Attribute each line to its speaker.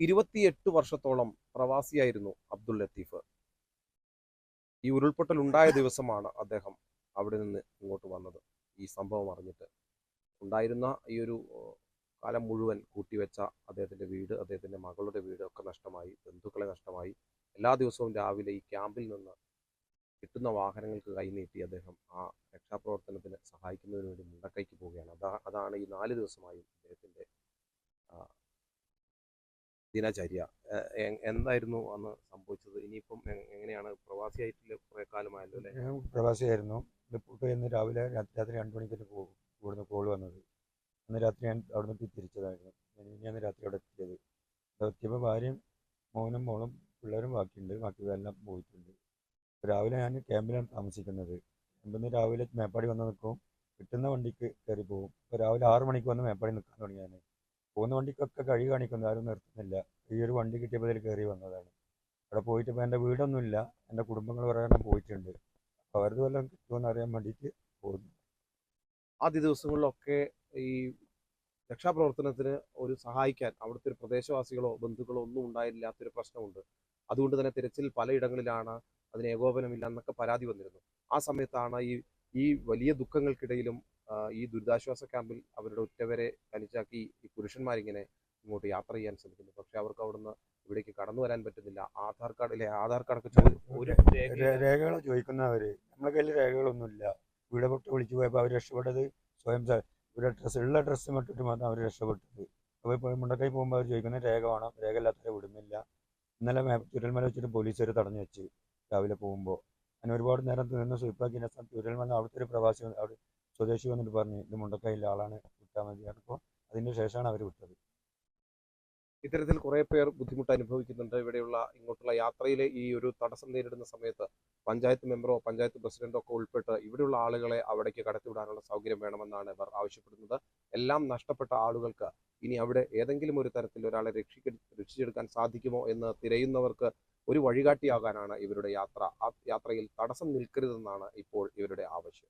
Speaker 1: ഇരുപത്തിയെട്ട് വർഷത്തോളം പ്രവാസിയായിരുന്നു അബ്ദുൽ ലത്തീഫ്. ഈ ഉരുൾപൊട്ടൽ ഉണ്ടായ ദിവസമാണ് അദ്ദേഹം അവിടെ നിന്ന് ഇങ്ങോട്ട് വന്നത്. ഈ സംഭവം അറിഞ്ഞിട്ട് ഉണ്ടായിരുന്ന ഈ ഒരു കാലം മുഴുവൻ കൂട്ടിവെച്ച അദ്ദേഹത്തിന്റെ വീട് അദ്ദേഹത്തിന്റെ മകളുടെ വീട് ഒക്കെ നഷ്ടമായി ബന്ധുക്കളെ നഷ്ടമായി. എല്ലാ ദിവസവും രാവിലെ ഈ ക്യാമ്പിൽ നിന്ന് കിട്ടുന്ന വാഹനങ്ങൾക്ക് കൈനീട്ടി അദ്ദേഹം ആ രക്ഷാപ്രവർത്തനത്തിന് സഹായിക്കുന്നതിന് വേണ്ടി മുണ്ടക്കൈക്ക് പോവുകയാണ്. അതാ അതാണ് ഈ നാല് ദിവസമായി അദ്ദേഹത്തിന്റെ ആ, ദിനചര്യ. എന്തായിരുന്നു അന്ന് സംഭവിച്ചത്? ഇനിയിപ്പം എങ്ങനെയാണ്? പ്രവാസിയായിട്ടില്ല കുറെ കാലമായല്ലോ അല്ലെ?
Speaker 2: ഞാൻ പ്രവാസിയായിരുന്നു. ഇപ്പോൾ ഇന്ന് രാവിലെ രാത്രി രണ്ട് മണിക്കൊക്കെ പോകും ഇവിടുന്ന് കോൾ വന്നത്. അന്ന് രാത്രി ഞാൻ അവിടെ നിന്ന് തിരിച്ചതായിരുന്നു. ഞാൻ അന്ന് രാത്രി അവിടെ എത്തിയത്. എത്തിയപ്പോൾ ഭാര്യയും മോനും മോളും പിള്ളേരും ബാക്കിയുണ്ട്. ബാക്കി എല്ലാം പോയിട്ടുണ്ട്. രാവിലെ ഞാൻ ക്യാമ്പിലാണ് താമസിക്കുന്നത്. ക്യാമ്പിൽ രാവിലെ മേപ്പാടി വന്ന് നിൽക്കും. കിട്ടുന്ന വണ്ടിക്ക് കയറി പോകും ഇപ്പോൾ രാവിലെ ആറ് മണിക്ക് വന്ന് മേപ്പാടി നിൽക്കാൻ തുടങ്ങി ഞാൻ പോകുന്ന വണ്ടിക്കൊക്കെ കഴി കാണിക്കുന്നു. ആരും നിർത്തുന്നില്ല. ഈ ഒരു വണ്ടി കിട്ടിയപ്പോൾ ഇതിൽ കയറി വന്നതാണ്. അവിടെ പോയിട്ട് ഇപ്പോൾ എന്റെ വീടൊന്നുമില്ല. എന്റെ കുടുംബങ്ങൾ പറയാനും പോയിട്ടുണ്ട്. അപ്പോൾ അവരത് വല്ലതും കിട്ടുമെന്ന് അറിയാൻ വേണ്ടിയിട്ട് പോകുന്നു.
Speaker 1: ആദ്യ ദിവസങ്ങളിലൊക്കെ ഈ രക്ഷാപ്രവർത്തനത്തിന് ഒരു സഹായിക്കാൻ അവിടുത്തെ ഒരു പ്രദേശവാസികളോ ബന്ധുക്കളോ ഒന്നും ഉണ്ടായില്ലാത്തൊരു പ്രശ്നമുണ്ട്. അതുകൊണ്ട് തന്നെ തിരച്ചിൽ പലയിടങ്ങളിലാണ് അതിന് ഏകോപനമില്ല എന്നൊക്കെ പരാതി വന്നിരുന്നു. ആ സമയത്താണ് ഈ ഈ വലിയ ദുഃഖങ്ങൾക്കിടയിലും ഈ ദുരിതാശ്വാസ ക്യാമ്പിൽ അവരുടെ ഉറ്റവരെ തനിച്ചാക്കി ഈ പുരുഷന്മാരിങ്ങനെ ഇങ്ങോട്ട് യാത്ര ചെയ്യാൻ ശ്രമിക്കുന്നു. പക്ഷെ അവർക്ക് അവിടുന്ന് ഇവിടേക്ക് കടന്നു വരാൻ പറ്റുന്നില്ല. ആധാർ കാർഡ് കാർഡിലെ ആധാർ കാർഡൊക്കെ ഒക്കെ ഒരു
Speaker 2: രേഖകൾ ചോദിക്കുന്നവര്. നമ്മളെ കയ്യിൽ രേഖകളൊന്നുമില്ല. വീട് പൊട്ട് വിളിച്ചു പോയപ്പോൾ അവർ രക്ഷപ്പെട്ടത് സ്വയം ഒരു ഡ്രസ്സ് ഉള്ള ഡ്രസ്സ് മട്ടിട്ട് മാത്രം അവർ രക്ഷപ്പെട്ടത്. അപ്പോൾ മുണ്ടക്കൈ പോകുമ്പോൾ അവർ ചോദിക്കുന്ന രേഖ വേണം. രേഖ ഇല്ലാത്തവരെ വിടുന്നില്ല. ഇന്നലെ ചുരൽമല വെച്ചിട്ട് പോലീസുകാർ തടഞ്ഞു വെച്ച് രാവിലെ പോകുമ്പോൾ അങ്ങനെ ഒരുപാട് നേരം നിന്ന് സ്വീപ്പാക്കിയ ചുരൽമല അവിടുത്തെ ഒരു പ്രവാസി അവിടെ സ്വദേശി വന്നിട്ട് പറഞ്ഞു ഇത് മുണ്ടക്കയിലെ ആളാണ് വിട്ടാൽ മതി അപ്പോൾ അതിന് ശേഷമാണ് അവർ വിട്ടത്.
Speaker 1: ഇത്തരത്തിൽ കുറെ പേർ ബുദ്ധിമുട്ട് അനുഭവിക്കുന്നുണ്ട്. ഇവിടെയുള്ള ഇങ്ങോട്ടുള്ള യാത്രയിൽ ഈ ഒരു തടസ്സം നേരിടുന്ന സമയത്ത് പഞ്ചായത്ത് മെമ്പറോ പഞ്ചായത്ത് പ്രസിഡന്റോ ഒക്കെ ഉൾപ്പെട്ട് ഇവിടെയുള്ള ആളുകളെ അവിടേക്ക് കടത്തിവിടാനുള്ള സൗകര്യം വേണമെന്നാണ് ഇവർ ആവശ്യപ്പെടുന്നത്. എല്ലാം നഷ്ടപ്പെട്ട ആളുകൾക്ക് ഇനി അവിടെ ഏതെങ്കിലും ഒരു തരത്തിൽ ഒരാളെ രക്ഷിക്ക രക്ഷിച്ചെടുക്കാൻ സാധിക്കുമോ എന്ന് തിരയുന്നവർക്ക് ഒരു വഴികാട്ടിയാകാനാണ് ഇവരുടെ യാത്ര. ആ യാത്രയിൽ തടസ്സം നിൽക്കരുതെന്നാണ് ഇപ്പോൾ ഇവരുടെ ആവശ്യം.